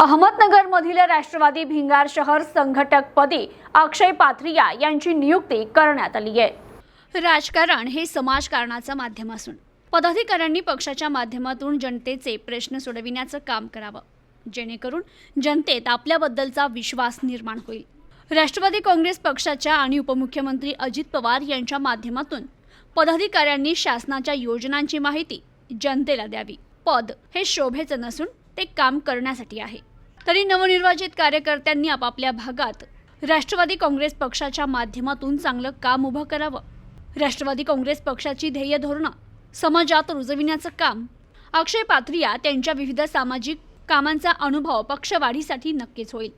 अहमदनगरमधील राष्ट्रवादी भिंगार शहर संघटकपदी अक्षय पाथरिया यांची नियुक्ती करण्यात आली आहे. राजकारण हे समाजकारणाचं माध्यम असून पदाधिकाऱ्यांनी पक्षाच्या माध्यमातून जनतेचे प्रश्न सोडविण्याचं काम करावं. जेणेकरून जनतेत आपल्याबद्दलचा विश्वास निर्माण होईल. राष्ट्रवादी काँग्रेस पक्षाच्या आणि उपमुख्यमंत्री अजित पवार यांच्या माध्यमातून पदाधिकाऱ्यांनी शासनाच्या योजनांची माहिती जनतेला द्यावी. पद हे शोभेचं नसून ते काम करण्यासाठी आहे. तरी नवनिर्वाचित कार्यकर्त्यांनी आपापल्या भागात राष्ट्रवादी काँग्रेस पक्षाच्या माध्यमातून चांगलं काम उभं करावं. राष्ट्रवादी काँग्रेस पक्षाची ध्येय धोरणं समाजात रुजविण्याचं काम अक्षय पात्रिया त्यांच्या विविध सामाजिक कामांचा अनुभव पक्षवाढीसाठी नक्कीच होईल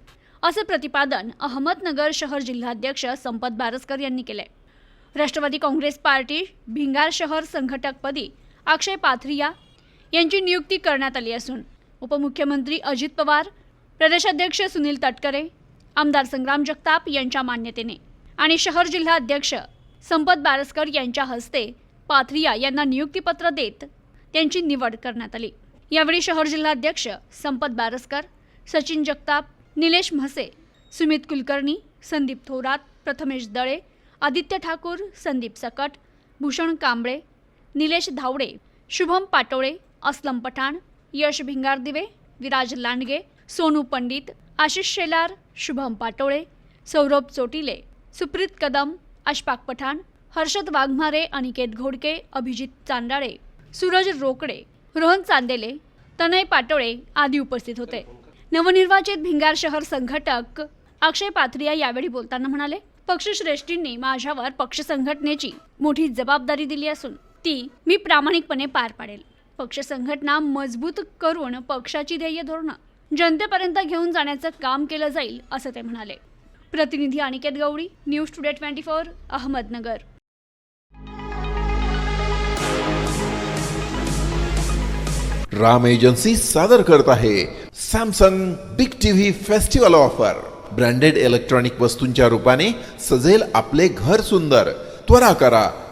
असं प्रतिपादन अहमदनगर शहर जिल्हाध्यक्ष संपत बारसकर यांनी केलंय. राष्ट्रवादी काँग्रेस पार्टी भिंगार शहर संघटकपदी अक्षय पाथरिया यांची नियुक्ती करण्यात आली असून उपमुख्यमंत्री अजित पवार प्रदेशाध्यक्ष सुनील तटकरे आमदार संग्राम जगताप यांच्या मान्यतेने आणि शहर जिल्हाध्यक्ष संपत बारसकर यांच्या हस्ते पाथरिया यांना नियुक्तीपत्र देत त्यांची निवड करण्यात आली. यावेळी शहर जिल्हाध्यक्ष संपत बारसकर सचिन जगताप निलेश म्हसे सुमित कुलकर्णी संदीप थोरात प्रथमेश दळे आदित्य ठाकूर संदीप सकट भूषण कांबळे निलेश धावडे शुभम पाटोळे असलम पठाण यश भिंगारदिवे विराज लांडगे सोनू पंडित आशिष शेलार शुभम पाटोळे सौरभ चोटिले सुप्रीत कदम अशफाक पठाण हर्षद वाघमारे अनिकेत घोडके अभिजित चांडाळे सूरज रोकडे रोहन चांदेले तनय पाटोळे आदी उपस्थित होते. नवनिर्वाचित भिंगार शहर संघटक अक्षय पाथरिया यावेळी बोलताना म्हणाले पक्षश्रेष्ठींनी माझ्यावर पक्ष संघटनेची मोठी जबाबदारी दिली असून ती मी प्रामाणिकपणे पार पाडेल. पक्ष संघटना मजबूत करून पक्षाची ध्येय धोरणं जनतेपर्यंत घेऊन जाण्याचं काम केलं जाईल असं ते म्हणाले. प्रतिनिधी Aniket Gawali news today twenty four Ahmednagar. Ram agency सादर करत आहे Samsung big TV festival offer. Branded electronic वस्तूंच्या रूपाने सजेल आपले घर सुंदर. त्वरा करा.